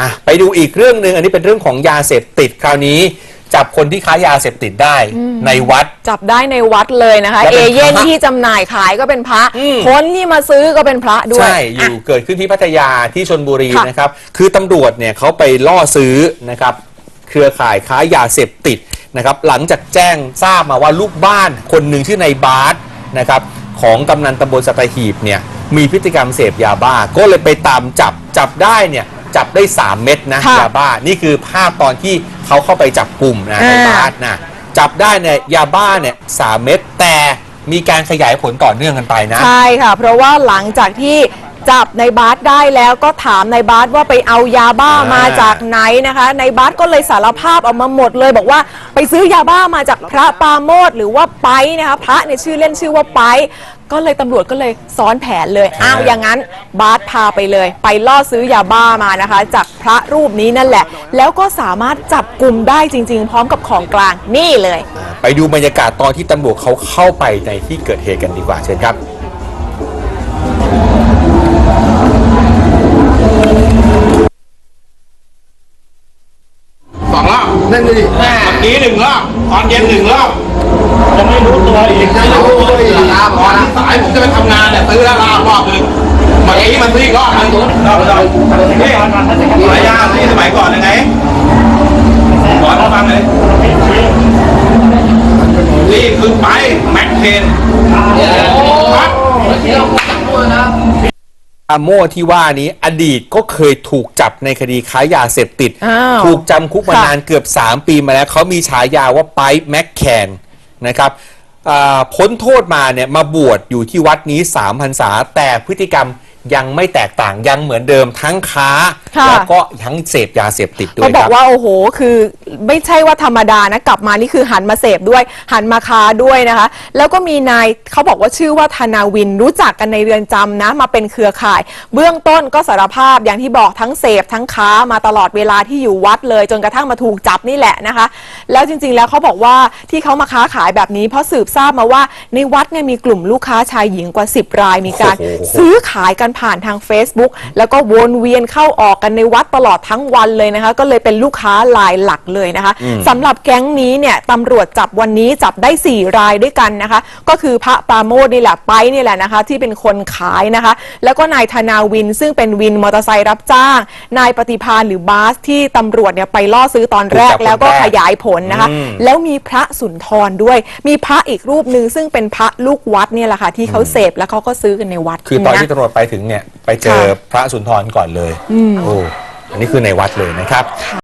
อะไปดูอีกเรื่องหนึ่งอันนี้เป็นเรื่องของยาเสพติดคราวนี้ จับคนที่ค้ายาเสพติดได้ในวัด จับได้ในวัดเลยนะคะ และเอเป็นพระ เย่นที่จำหน่ายขายก็เป็นพระอืมคนที่มาซื้อก็เป็นพระด้วย ใช่อยู่เกิดขึ้นที่พัทยาที่ชนบุรีค่ะ นะครับคือตำรวจเนี่ยเขาไปล่อซื้อนะครับเครือข่ายค้ายาเสพติดนะครับหลังจากแจ้งทราบมาว่าลูกบ้านคนหนึ่งชื่อนายบาสนะครับของกำนันตำบลสัตหีบเนี่ยมีพฤติกรรมเสพยาบ้า ก็เลยไปตามจับจับได้เนี่ย จับได้ 3 เม็ดนะค่ะยาบ้านี่คือภาพตอนที่เขาเข้าไปจับกลุ่มนะอ่านายบาสนะจับได้เนี่ยยาบ้าเนี่ยสามเม็ดแต่มีการขยายผลต่อเนื่องกันไปนะ ใช่ค่ะ เพราะว่าหลังจากที่ จับในบาสได้แล้วก็ถามในบาสว่าไปเอายาบ้าอ่าม มาจากไหนนะคะ ในบาสก็เลยสารภาพออกมาหมดเลย บอกว่าไปซื้อยาบ้ามาจากพระปราโมทหรือว่าไปนะคะพระเนี่ยชื่อเล่นชื่อว่าไป ก็เลยตำรวจก็เลยซ้อนแผนเลยอ้าวอย่างนั้นบาสพาไปเลย ไปล่อซื้อยาบ้ามานะคะ จากพระรูปนี้นั่นแหละ แล้วก็สามารถจับกลุ่มได้จริง ๆ พร้อมกับของกลางนี่เลย ไปดูบรรยากาศตอนที่ตำรวจเขาเข้าไปในที่เกิดเหตุกันดีกว่าเชิญครับ องรอบนั่นดิเมื่อกี้หนึ่งรอบตอนเย็นหนึ่งรอบยังไม่รู้ตัวอีกยังไม่รู้ตัวอีกลาตอนที่สายผมจะไปทำงานเนี่ยซื้อแล้วลารอบหนึ่งเมื่อกี้มันซื้ออีกรอบหนึงรอบรอบนี่สายยาที่สมัยก่อนยังไงสอนให้ฟังเลยนี่คือไปแม็กเคนครับ อาโมที่ว่านี้อดีตก็เคยถูกจับในคดีค้ายาเสพติด อ้าวถูกจำคุกมาค่ะ นานเกือบ 3 ปีมาแล้ว เขามีฉายาว่าไปแม็กแคนนะครับอ่าพ้นโทษมาเนี่ยมาบวชอยู่ที่วัดนี้3พรรษาแต่พฤติกรรม ยังไม่แตกต่างยังเหมือนเดิมทั้งค้า ค่ะ แล้วก็ทั้งเสพยาเสพติดด้วเขายบคอกรับว่าโอ้โห คือไม่ใช่ว่าธรรมดานะกลับมานี่คือหันมาเสพด้วย หันมาค้าด้วยนะคะ แล้วก็มีนายเขาบอกว่าชื่อว่าธนาวินรู้จักกันในเรือนจำนะ มาเป็นเครือข่าย เบื้องต้นก็สารภาพอย่างที่บอกทั้งเสพทั้งค้ามาตลอดเวลาที่อยู่วัดเลย จนกระทั่งมาถูกจับนี่แหละนะคะ แล้วจริงๆแล้วเขาบอกว่าที่เขามาค้าขายแบบนี้ เพราะสืบทราบมาว่าในวัดเนี่ยมีกลุ่มลูกค้าชายหญิงกว่า 10 รายมีการโอ้โห ซื้อขายกันผ่านทาง Facebook แล้วก็วนเวียนเข้าออกกันในวัดตลอดทั้งวันเลยนะคะ ก็เลยเป็นลูกค้ารายหลักเลยนะคะสำหรับแก๊งนี้เนี่ยตำรวจจับวันนี้จับได้ 4 รายด้วยกันนะคะ ก็คือพระปราโมทนี่แหละไปนี่แหละนะคะ ที่เป็นคนขายนะคะ แล้วก็นายธนาวินซึ่งเป็นวินมอเตอร์ไซค์รับจ้าง นายปฏิพานหรือบาสที่ตำรวจเนี่ยไปล่อซื้อตอนแรกถูกจับคนแล้วก็แรกขยายผลนะคะอืมแล้วมีพระสุนทรด้วย มีพระอีกรูปหนึ่งซึ่งเป็นพระลูกวัดเนี่ยแหละค่ะที่เขาเสพแล้วเขาก็ซื้อกันในวัด คือตอนนะที่ตำรวจไปถึงเนี่ยไปเจอค่ะพระสุนทรก่อนเลยโอ้อันนี้คือในวัดเลยนะครับ